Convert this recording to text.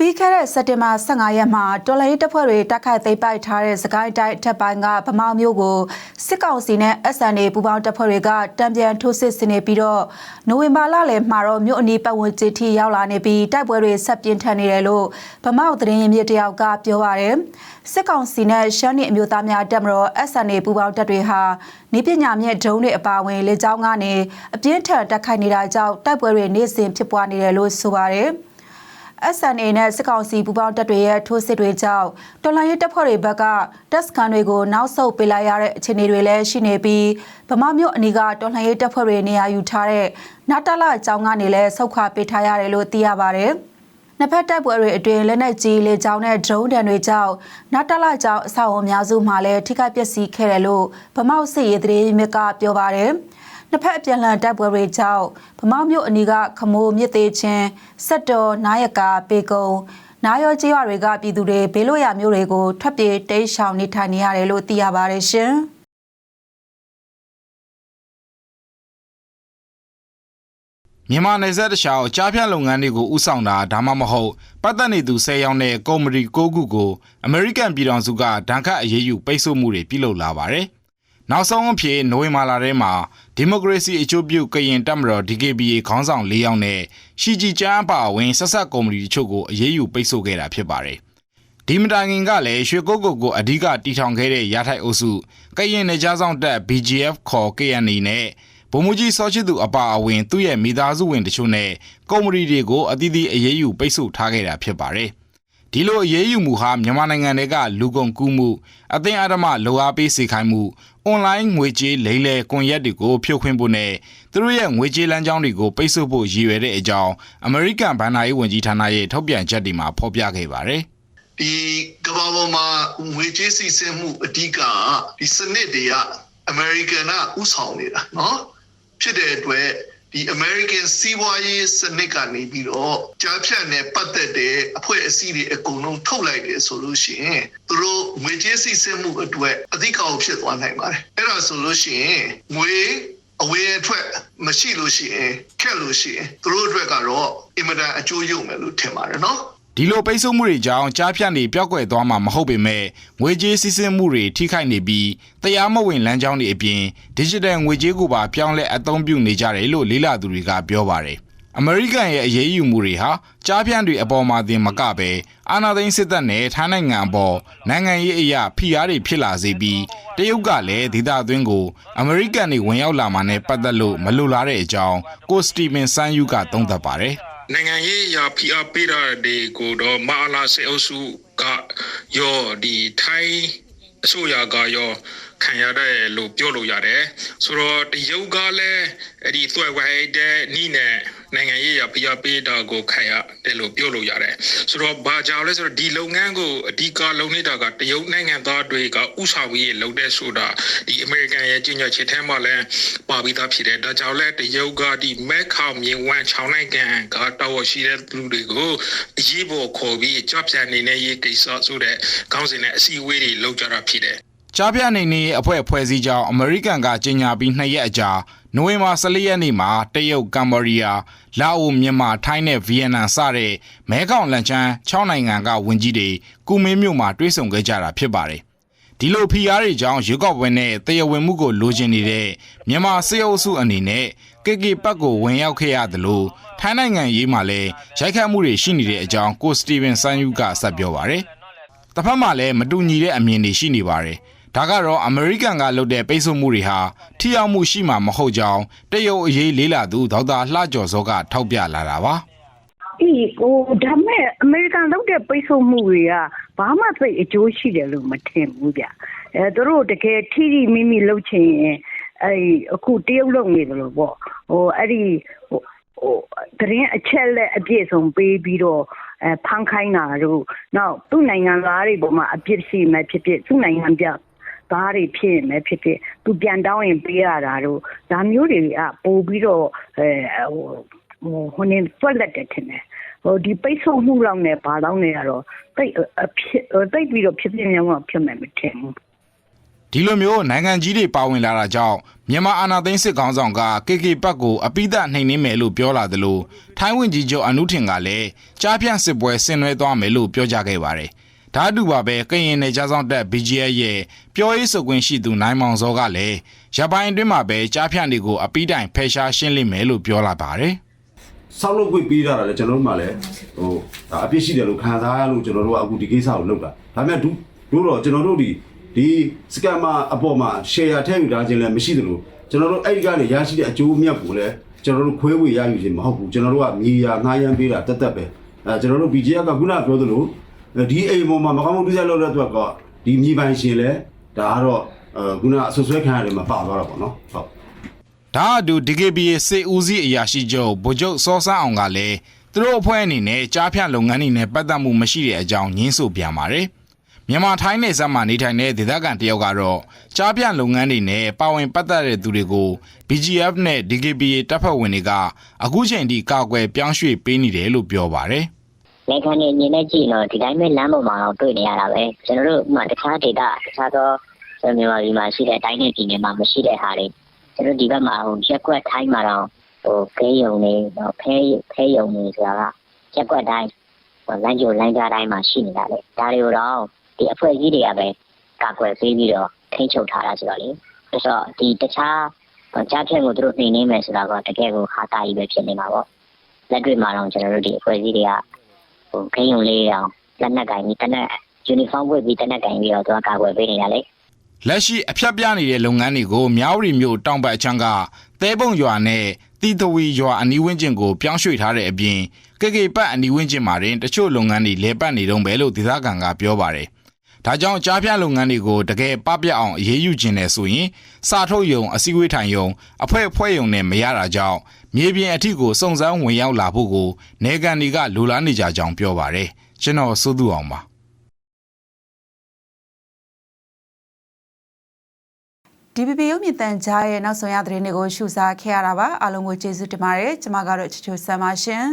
ပြီးခဲ့တဲ့စက်တင်ဘာ15ရက်မှာတော်လိုင်းတပ်ဖွဲ့တွေတိုက်ခိုက်သိမ်းပိုက်ထားတဲ့စကိုင်းတိုင်းအထက်ပိုင်းကဗမောင်မျိုးကိုစစ်ကောင်စီနဲ့ SNA ပူးပေါင်းတပ်ဖွဲ့တွေကတံပြန်ထိုးစစ်ဆင်နေပြီးတော့နိုဝင်ဘာလလယ်မှာတော့မြို့အနီးပတ်ဝန်းကျင်ထိရောက်လာနေပြီးတိုက်ပွဲတွေဆက်ပြင်းထန်နေတယ်လို့ဗမောက်သတင်းရင်းမြစ်တယောက်ကပြောပါရယ်စစ်ကောင်စီနဲ့ရှမ်းနီအမျိုးသားများတပ်မတော် SNA ပူးပေါင်းတပ်တွေဟာနေပညာမြင့်ဒုံးတွေအပါအဝင်လေကြောင်းကနေအပြင်းထန်တိုက်ခိုက်နေတာကြောင့်တိုက်ပွဲတွေနေ့စဉ်ဖြစ်ပွားနေတယ်လို့ဆိုပါရယ် SNA နဲ့စစ်ကောင်စီပူးပေါင်းတပ်တွေရဲ့ထိုးစစ်တွေကြောင့်တော်လိုင်းရေးတပ်ဖွဲ့တွေဘက်ကတပ်စကန်တွေကိုနောက်ဆုတ်ပေးလိုက်ရတဲ့အခြေအနေတွေလည်းရှိနေပြီးဗမာမြို့အနီးကတော်လှန်ရေးတပ်ဖွဲ့တွေနေရာယူထားတဲ့နာတလအကြောင်းကနေလည်းဆုတ်ခွာပေးထားရတယ်လို့သိရပါတယ်။နှစ်ဖက်တပ်ပွဲတွေအတွင်းလက်နက်ကြီးလေကြောင်းနဲ့ဒရုန်းတံတွေကြောင့်နာတလကြောင့်အဆောက်အအုံများစုမှာလည်းထိခိုက်ပျက်စီးခဲ့တယ်လို့ဗမောက်စစ်ရေးသတင်းမြစ်ကပြောပါတယ်။ နှစ်ဖက်အပြန်လှန်တိုက်ပွဲတွေကြောင့်ဗမောက်မြို့အနီးကခမိုးမြစ်သေးချင်းစက်တော်နာယကာပေကုံနာရောကျေးရွာတွေကပြည်သူတွေဘေးလို့ရမျိုးတွေကိုထွက်ပြေးတိမ်းရှောင်နေထိုင်နေရတယ်လို့သိရပါတယ်ရှင်။မြန်မာနယ်စပ်တခြားကြားဖြတ်လုပ်ငန်းတွေကိုဥဆောင်တာဒါမှမဟုတ်ပတ်သက်နေသူ၁၀ယောက်နဲ့ကုမ္ပဏီ၉ခုကိုအမေရိကန်ပြည်ထောင်စုကဒဏ်ခတ်အရေးယူပိတ်ဆို့မှုတွေပြုလုပ်လာပါတယ်။ နောက်ဆုံးအဖြစ်နိုဝင်ဘာလထဲမှာဒီမိုကရေစီအကျိုးပြုကရင်တပ်မတော် DKBA ခေါင်းဆောင်၄ယောက်နဲ့ရှီဂျီကျန်းအပါအဝင်ဆက်ဆက်ကုမ္ပဏီတချို့ကိုအရေးယူပိတ်ဆို့ခဲ့တာဖြစ်ပါတယ်။ဒီမတိုင်ခင်ကလည်းရွှေကုတ်ကုတ်ကိုအဓိကတီထောင်ခဲ့တဲ့ရထိုက်အုပ်စုကရင်နယ်ကြားဆောင်တပ် BGF ခေါ် KNA နဲ့ဗိုလ်မှူးကြီးစောချစ်သူအပါအဝင်သူ့ရဲ့မိသားစုဝင်တချို့နဲ့ကုမ္ပဏီတွေကိုအသီးသီးအရေးယူပိတ်ဆို့ထားခဲ့တာဖြစ်ပါတယ်။ ဒီလိုအရေးယူမှုဟာမြန်မာနိုင်ငံတွေကလူကုန်ကူးမှုအသင်းအဓမ္မလိုအားပေးစေခိုင်းမှုအွန်လိုင်းငွေကြေးလိမ်လည်ကွန်ရက်တွေကိုဖြိုခွင်းဖို့နဲ့သူတို့ရဲ့ငွေကြေးလမ်းကြောင်းတွေကိုပိတ်ဆို့ဖို့ရည်ရွယ်တဲ့အကြောင်းအမေရိကန်ဘဏ္ဍာရေးဝန်ကြီးဌာနရဲ့ထုတ်ပြန်ချက်တွေမှာဖော်ပြခဲ့ပါတယ်။ ဒီကမ္ဘာပေါ်မှာငွေကြေးစီစင်းမှုအဓိကဒီစနစ်တွေကအမေရိကန်ကဥဆောင်နေတာเนาะဖြစ်တဲ့အတွက် ဒီ American စီးပွားရေးစနစ်ကနေပြီးတော့ကြားဖြတ်နဲ့ပတ်သက်တဲ့အဖွဲ့အစည်းတွေအကုန်လုံးထုတ်လိုက်တယ်ဆိုလို့ရှိရင်သူတို့ငွေကြေးစီစင်းမှုအတွက်အဓိကအောင်ဖြစ်သွားနိုင်ပါတယ်အဲ့ဒါဆိုလို့ရှိရင်ငွေအဝေးအထွက်မရှိလို့ရှိရင်ခက်လို့ရှိရင်သူတို့အတွက်ကတော့အင်မတန်အကျိုးရုံမယ်လို့ထင်ပါတယ်နော် ဒီလိုပိတ်ဆို့မှုတွေကြောင့်ကြားဖြတ်နေပျောက်ကွယ်သွားမှာမဟုတ်ပေမဲ့ငွေကြေးစီးဆင်းမှုတွေထိခိုက်နေပြီးတရားမဝင်လမ်းကြောင်းတွေအပြင် digital ငွေကြေးကိုပါပြောင်းလဲအသုံးပြုနေကြတယ်လို့လေးလာသူတွေကပြောပါတယ်။အမေရိကန်ရဲ့အရေးယူမှုတွေဟာကြားဖြတ်တွေအပေါ်မှာတင်မကပဲအာဏာသိမ်းစစ်တပ်နဲ့ထိုင်းနိုင်ငံအပေါ်နိုင်ငံရေးအရာဖိအားတွေဖြစ်လာစေပြီးတရုတ်ကလည်းဒေသအတွင်းကိုအမေရိကန်တွေဝင်ရောက်လာမှနဲ့ပတ်သက်လို့မလိုလားတဲ့အကြောင်းကိုစတီဗင်ဆန်ယူကသုံးသပ်ပါတယ်။ နိုင်ငံရေးအရာဖိအားပေးတာတွေကိုတော့မဟာလာစေအုပ်စုကရောဒီထိုင်းအစိုးရကရော ခံရတဲ့လို့ပြောလို့ရတယ်ဆိုတော့တရုတ်ကလည်းအဲ့ဒီသွဲဝဲတဲ့နီးနဲ့နိုင်ငံရေးအရာဖိအားပေးတာကိုခံရတယ်လို့ပြောလို့ရတယ်ဆိုတော့ဘာကြောင့်လဲဆိုတော့ဒီလုပ်ငန်းကိုအဓိကလုပ်နေတာကတရုတ်နိုင်ငံသားတွေကဥစားပြီးလုပ်တဲ့ဆိုတာဒီအမေရိကန်ရဲ့ကြီးညာချက်ထဲမှာလည်းပါပြီးသားဖြစ်တယ်ဒါကြောင့်လဲတရုတ်ကဒီမက်ခေါမြင်ဝမ်ချောင်းနိုင်ငံကတော်ရှိတဲ့လူတွေကိုအရေးပေါ်ခေါ်ပြီးကြော့ပြန်နေတဲ့ရေးကိစ္စဆိုတဲ့ခေါင်းစဉ်နဲ့အစည်းအဝေးတွေလုပ်ကြတာဖြစ်တယ် ကြားပြနေနေအဖွဲ့ဖွဲ့စည်းကြောင်းအမေရိကန်ကကြေညာပြီး2ရက်အကြာနိုဝင်ဘာ14ရက်နေ့မှာတရုတ်ကမ္ဘောဒီးယားလာအိုမြန်မာထိုင်းနဲ့ဗီယက်နမ်စတဲ့မဲခေါင်လန်ချန်း6နိုင်ငံကဝန်ကြီးတွေကုမင်းမြို့မှာတွေ့ဆုံခဲ့ကြတာဖြစ်ပါတယ်ဒီလိုဖိအားတွေကြောင့်ရွေးကောက်ပွဲနဲ့တရားဝင်မှုကိုလိုချင်နေတဲ့မြန်မာစစ်အုပ်စုအနေနဲ့ကေကေပတ်ကိုဝင်ရောက်ခဲ့ရတယ်လို့ထိုင်းနိုင်ငံရေးမှာလည်းရိုက်ခတ်မှုတွေရှိနေတဲ့အကြောင်းကိုစတီဗင်ဆန်ယူကဆက်ပြောပါတယ်။တစ်ဖက်မှာလည်းမတူညီတဲ့အမြင်တွေရှိနေပါတယ်။ ဒါကတော့အမေရိကန်ကလုပ်တဲ့ပိတ်ဆို့မှုတွေဟာထိရောက်မှုရှိမှာမဟုတ်ကြောင်းတရုတ်အရေးလေးလာသူဒေါက်တာလှကျော်စောကထောက်ပြလာတာပါ။အေးဟိုဒါမဲ့အမေရိကန်လုပ်တဲ့ပိတ်ဆို့မှုတွေကဘာမှသိအကျိုးရှိတယ်လို့မထင်ဘူးဗျအဲသူတို့တကယ်ထိထိမိမိလုပ်ချင်ရင်အဲအခုတရုတ်လုပ်နေတယ်လို့ပေါ့ဟိုအဲ့ဒီဟိုဟိုတရင်အချက်လက်အပြည့်စုံပေးပြီးတော့အဲဖန်ခိုင်းတာတို့နောက်သူ့နိုင်ငံသားတွေပေါ်မှာအပြစ်ရှိမှဖြစ်ဖြစ်သူ့နိုင်ငံပြ သားတွေဖြစ်ရင်လည်းဖြစ်ဖြစ်သူပြန်တောင်းရင်ပေးရတာတို့ဒါမျိုးတွေကပို့ပြီးတော့အဲဟိုဟိုဟိုနေတွက်လက်တယ်ထင်တယ်ဟိုဒီပိတ်ဆို့မှုလောက်နဲ့ဘာလောက်နဲ့ကတော့တိတ်အဖြစ်တိတ်ပြီးတော့ဖြစ်ပြင်းရောင်းဖြစ်မယ်မထင်ဘူးဒီလိုမျိုးနိုင်ငံကြီးတွေပါဝင်လာတာကြောင့်မြန်မာအာဏာသိမ်းစစ်ကောင်ဆောင်က KK ပတ်ကိုအပိဒနှိမ်နှင်းမယ်လို့ပြောလာသလိုထိုင်းဝင်ကြီးချုပ်အနုထင်ကလည်းကြားဖြန့်စစ်ပွဲဆင်နွှဲသွားမယ်လို့ပြောကြားခဲ့ပါတယ်။ ဓာတ်တူပါပဲကရင်နယ်ကြားဆောင်တက် BGF ရဲ့ပြောရေးဆိုခွင့်ရှိသူနိုင်မောင်စောကလည်းရပိုင်းအတွင်းမှာပဲကြားဖြန့်တွေကိုအပိတိုင်ဖယ်ရှားရှင်းလိမ့်မယ်လို့ပြောလာပါတယ်။ဆောက်လုပ်ခွင့်ပေးတာလည်းကျွန်တော်တို့မှလည်းဟိုဒါအပြစ်ရှိတယ်လို့ခံစားရလို့ကျွန်တော်တို့ကအခုဒီကိစ္စကိုလုပ်တာဒါပေမဲ့ဒုတို့တော့ကျွန်တော်တို့ဒီဒီစကမ်မာအပေါ်မှာ share ထည့်ယူထားခြင်းလည်းမရှိသလိုကျွန်တော်တို့အဲ့ဒီကနေရရှိတဲ့အကျိုးမြတ်ကိုလည်းကျွန်တော်တို့ခွဲဝေရယူခြင်းမဟုတ်ဘူးကျွန်တော်တို့ကမြေယာငှားရမ်းပေးတာတက်တက်ပဲအဲကျွန်တော်တို့ BGF ကခုနပြောသလို ဒီအိမ်ပေါ်မှာမကောင်းမှုတွေဆက်လုပ်တဲ့အတွက်ကဒီမြေပိုင်ရှင်လည်းဒါကတော့အဲခုနအဆွဆွဲခံရတယ်မှာပါသွားတော့ပေါ့နော်ဟုတ်ဒါအတူ DKBA စေဦးစီးအရာရှိချုပ်ဗိုလ်ချုပ်စောစန်းအောင်ကလည်းသူတို့အဖွဲ့အနေနဲ့ကြားဖြန့်လုပ်ငန်းတွေနဲ့ပတ်သက်မှုမရှိတဲ့အကြောင်းညင်းဆိုပြန်ပါတယ်။မြန်မာထိုင်းနယ်စပ်မှာနေထိုင်တဲ့ဒေသခံတယောက်ကတော့ကြားဖြန့်လုပ်ငန်းတွေနဲ့ပါဝင်ပတ်သက်တဲ့သူတွေကို BGF နဲ့ DKBA တပ်ဖွဲ့ဝင်တွေကအခုချိန်ထိကာကွယ်ပြောင်းရွှေ့ပေးနေတယ်လို့ပြောပါတယ်။ လက်ခံနေမြင်နေကြည့်တော့ဒီတိုင်းပဲလမ်းပေါ်မှာတော့တွေ့နေရတာပဲကျွန်တော်တို့ဥပမာတခြားဒေတာတခြားသောကျွန်တော်မြန်မာပြည်မှာရှိတဲ့အတိုင်းနဲ့ပြည်နယ်မှာမရှိတဲ့ဟာတွေကျွန်တော်ဒီဘက်မှာဟိုရက်ကွက်ထိုင်းမှာတော့ဟိုခဲယုံနေတော့ဖဲဖဲယုံနေဆိုတာကရက်ကွက်တိုင်းဟိုလမ်းကြိုလမ်းကြားတိုင်းမှာရှိနေတာလေဒါတွေကိုတော့ဒီအဖွဲ့အစည်းတွေကပဲကာကွယ်ပေးပြီးတော့ထိန်းချုပ်ထားတာဆိုတော့လေဆိုတော့ဒီတခြားကြားဖြတ်ကိုသူတို့နှိမ်နေမယ်ဆိုတာကတကယ်ကိုဟာတာကြီးပဲဖြစ်နေမှာပေါ့လက်တွေ့မှာတော့ကျွန်တော်တို့ဒီအဖွဲ့အစည်းတွေက ဟိုခိန်းုံလေးအောင်လက်နက်ကင်ပြီးတနက်ယူနီဖောင်းဝတ်ပြီးတနက်ကင်ပြီးတော့သူကကာကွယ်ပေးနေတာလေလက်ရှိအဖြတ်ပြနေတဲ့လုပ်ငန်းတွေကိုမြောက်ရီမြို့တောင်ဘက်အချမ်းကသဲပုံရွာနဲ့တီတဝီရွာအနီးဝန်းကျင်ကိုပြောင်းရွှေ့ထားတဲ့အပြင်ကေကေပတ်အနီးဝန်းကျင်မှာတင်တချို့လုပ်ငန်းတွေလဲပတ်နေတော့ပဲလို့ဒေသခံကပြောပါတယ်။ဒါကြောင့်ကြားပြလုပ်ငန်းတွေကိုတကယ်ပပြအောင်အရေးယူခြင်းနဲ့ဆိုရင်စာထုတ်ယုံအစည်းအဝေးထိုင်ယုံအဖွဲ့ဖွဲ့ယုံနဲ့မရတာကြောင့် မြေပြင်အထိကိုစုံစမ်းဝင်ရောက်လာဖို့ကိုနေကန်တွေကလိုလားနေကြကြောင်းပြောပါတယ်။ကျွန်တော်စိုးသူအောင်ပါ DPP ရုပ်မြင်သံကြားရဲ့နောက်ဆုံးရသတင်းတွေကိုရှုစားခဲ့ရတာပါအားလုံးကိုကျေးဇူးတင်ပါတယ်ကျွန်မကတော့ချစ်ချိုဆမ်ပါရှင်